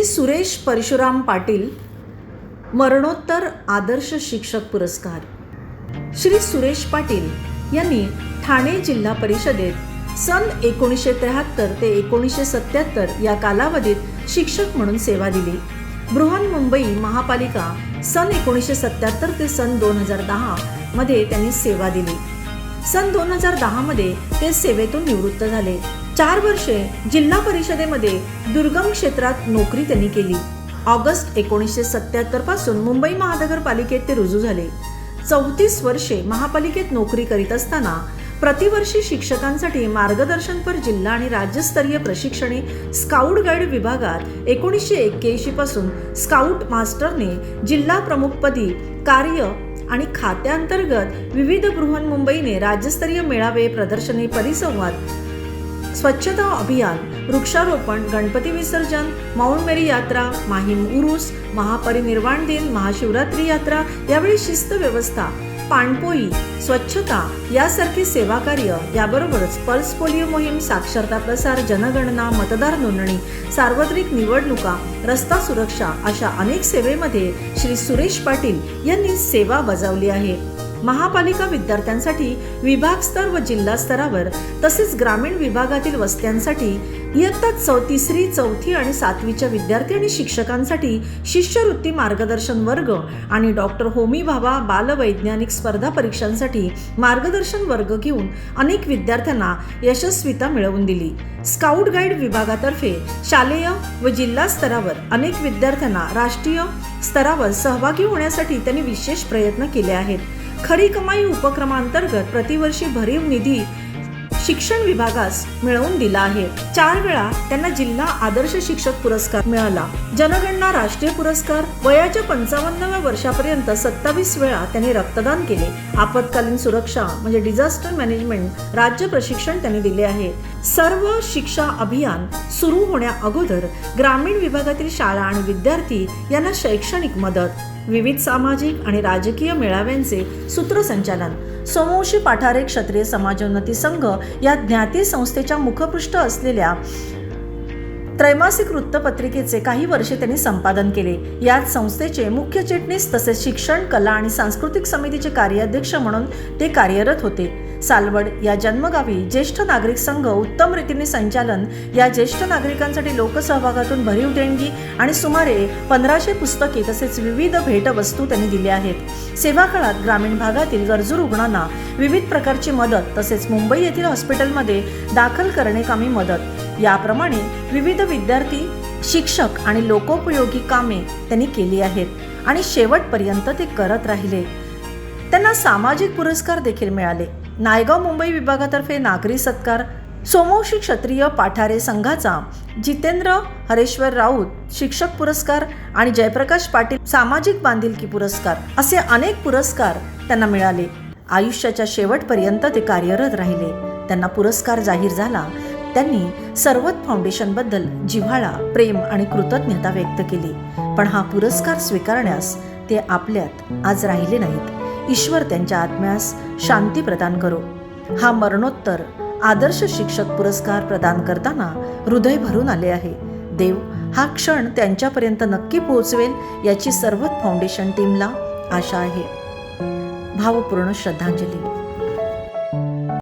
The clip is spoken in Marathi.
श्री सुरेश परशुराम पाटील मरणोत्तर आदर्श शिक्षक पुरस्कार. श्री सुरेश पाटील यांनी ठाणे जिल्हा परिषदेत सन एकोणीसशे त्र्याहत्तर ते एकोणीसशे सत्याहत्तर या कालावधीत शिक्षक म्हणून सेवा दिली. बृहन्मुंबई महापालिका सन एकोणीसशे सत्याहत्तर ते सन दोन हजार दहा मध्ये त्यांनी सेवा दिली. सन दोन हजार दहा मध्ये ते सेवेतून निवृत्त झाले. चार वर्षे जिल्हा परिषदेमध्ये दुर्गम क्षेत्रात नोकरी त्यांनी केली. ऑगस्ट एकोणीसशे सत्याहत्तरपासून मुंबई महानगरपालिकेत ते रुजू झाले. चौतीस वर्षे महापालिकेत नोकरी करीत असताना प्रतिवर्षी शिक्षकांसाठी मार्गदर्शनपर जिल्हा आणि राज्यस्तरीय प्रशिक्षणे स्काउट गाईड विभागात एकोणीसशे एक्क्याऐंशी पासून स्काउट मास्टरने जिल्हा प्रमुखपदी कार्य आणि खात्याअंतर्गत विविध बृहन्मुंबईने राज्यस्तरीय मेळावे प्रदर्शने परिसंवाद स्वच्छता अभियान वृक्षारोपण गणपती विसर्जन माउंट मेरी यात्रा माहीम उरूस महापरिनिर्वाण दिन महाशिवरात्री यात्रा यावेळी शिस्त व्यवस्था पाणपोई स्वच्छता यासारखी सेवा कार्य याबरोबरच पल्स पोलिओ मोहीम साक्षरता प्रसार जनगणना मतदार नोंदणी सार्वत्रिक निवडणुका रस्ता सुरक्षा अशा अनेक सेवेमध्ये श्री सुरेश पाटील यांनी सेवा बजावली आहे. महापालिका विद्यार्थ्यांसाठी विभाग स्तर व जिल्हा स्तरावर तसेच ग्रामीण विभागातील वस्त्यांसाठी इयत्ता चौ तिसरी चौथी आणि सातवीच्या विद्यार्थी आणि शिक्षकांसाठी शिष्यवृत्ती मार्गदर्शन वर्ग आणि डॉक्टर होमी भाभा बालवैज्ञानिक स्पर्धा परीक्षांसाठी मार्गदर्शन वर्ग घेऊन अनेक विद्यार्थ्यांना यशस्वीता मिळवून दिली. स्काउट गाईड विभागातर्फे शालेय व जिल्हा स्तरावर अनेक विद्यार्थ्यांना राष्ट्रीय स्तरावर सहभागी होण्यासाठी त्यांनी विशेष प्रयत्न केले आहेत. खरी कमाई उपक्रमांतर्गत प्रतिवर्षी भरीव निधी शिक्षण विभागास मिळवून दिला आहे. चार वेळा त्यांना जिल्हा आदर्श शिक्षक पुरस्कार मिळाला. जनगणना राष्ट्रीय पुरस्कार वयाच्या पंचावन्नव्या वर्षापर्यंत सत्तावीस वेळा त्यांनी रक्तदान केले. आपत्कालीन सुरक्षा म्हणजे डिझास्टर मॅनेजमेंट राज्य प्रशिक्षण त्यांनी दिले आहे. सर्व शिक्षा अभियान सुरू होण्या अगोदर ग्रामीण विभागातील शाळा आणि विद्यार्थी यांना शैक्षणिक मदत विविध सामाजिक आणि राजकीय मेळाव्यांचे सूत्रसंचालन सोमवंशी पाठारे क्षत्रिय समाजोन्नती संघ या ज्ञाती संस्थेच्या मुखपृष्ठ असलेल्या त्रैमासिक वृत्तपत्रिकेचे काही वर्षे त्यांनी संपादन केले. यात संस्थेचे मुख्य चिटणीस तसेच शिक्षण कला आणि सांस्कृतिक समितीचे कार्याध्यक्ष म्हणून ते कार्यरत होते. सालवड या जन्मगावी ज्येष्ठ नागरिक संघ उत्तम रीतीने संचालन या ज्येष्ठ नागरिकांसाठी लोकसहभागातून भरीव देणगी आणि सुमारे पंधराशे पुस्तके तसेच विविध भेटवस्तू त्यांनी दिल्या आहेत. सेवा काळात ग्रामीण भागातील गरजू रुग्णांना विविध प्रकारची मदत तसेच मुंबई येथील हॉस्पिटलमध्ये दाखल करणे मदत. याप्रमाणे विविध विद्यार्थी शिक्षक आणि लोकोपयोगी कामे त्यांनी केली आहेत आणि शेवटपर्यंत ते करत राहिले. त्यांना सामाजिक पुरस्कार देखील मिळाले. नायगाव मुंबई विभागातर्फे नागरी सत्कार सोमवंशी क्षत्रिय पाठारे संघाचा जितेंद्र हरेश्वर राऊत शिक्षक पुरस्कार आणि जयप्रकाश पाटील सामाजिक बांधिलकी पुरस्कार असे अनेक पुरस्कार त्यांना मिळाले. आयुष्याच्या शेवटपर्यंत ते कार्यरत राहिले. त्यांना पुरस्कार जाहीर झाला. त्यांनी सर्वत फाउंडेशनबद्दल जिव्हाळा प्रेम आणि कृतज्ञता व्यक्त केली. पण हा पुरस्कार स्वीकारण्यास ते आपल्यात आज राहिले नाहीत. ईश्वर त्यांच्या आत्म्यास शांती प्रदान करो. हा मरणोत्तर आदर्श शिक्षक पुरस्कार प्रदान करताना हृदय भरून आले आहे. देव हा क्षण त्यांच्यापर्यंत नक्की पोहोचवेल याची सर्वच फाउंडेशन टीमला आशा आहे. भावपूर्ण श्रद्धांजली.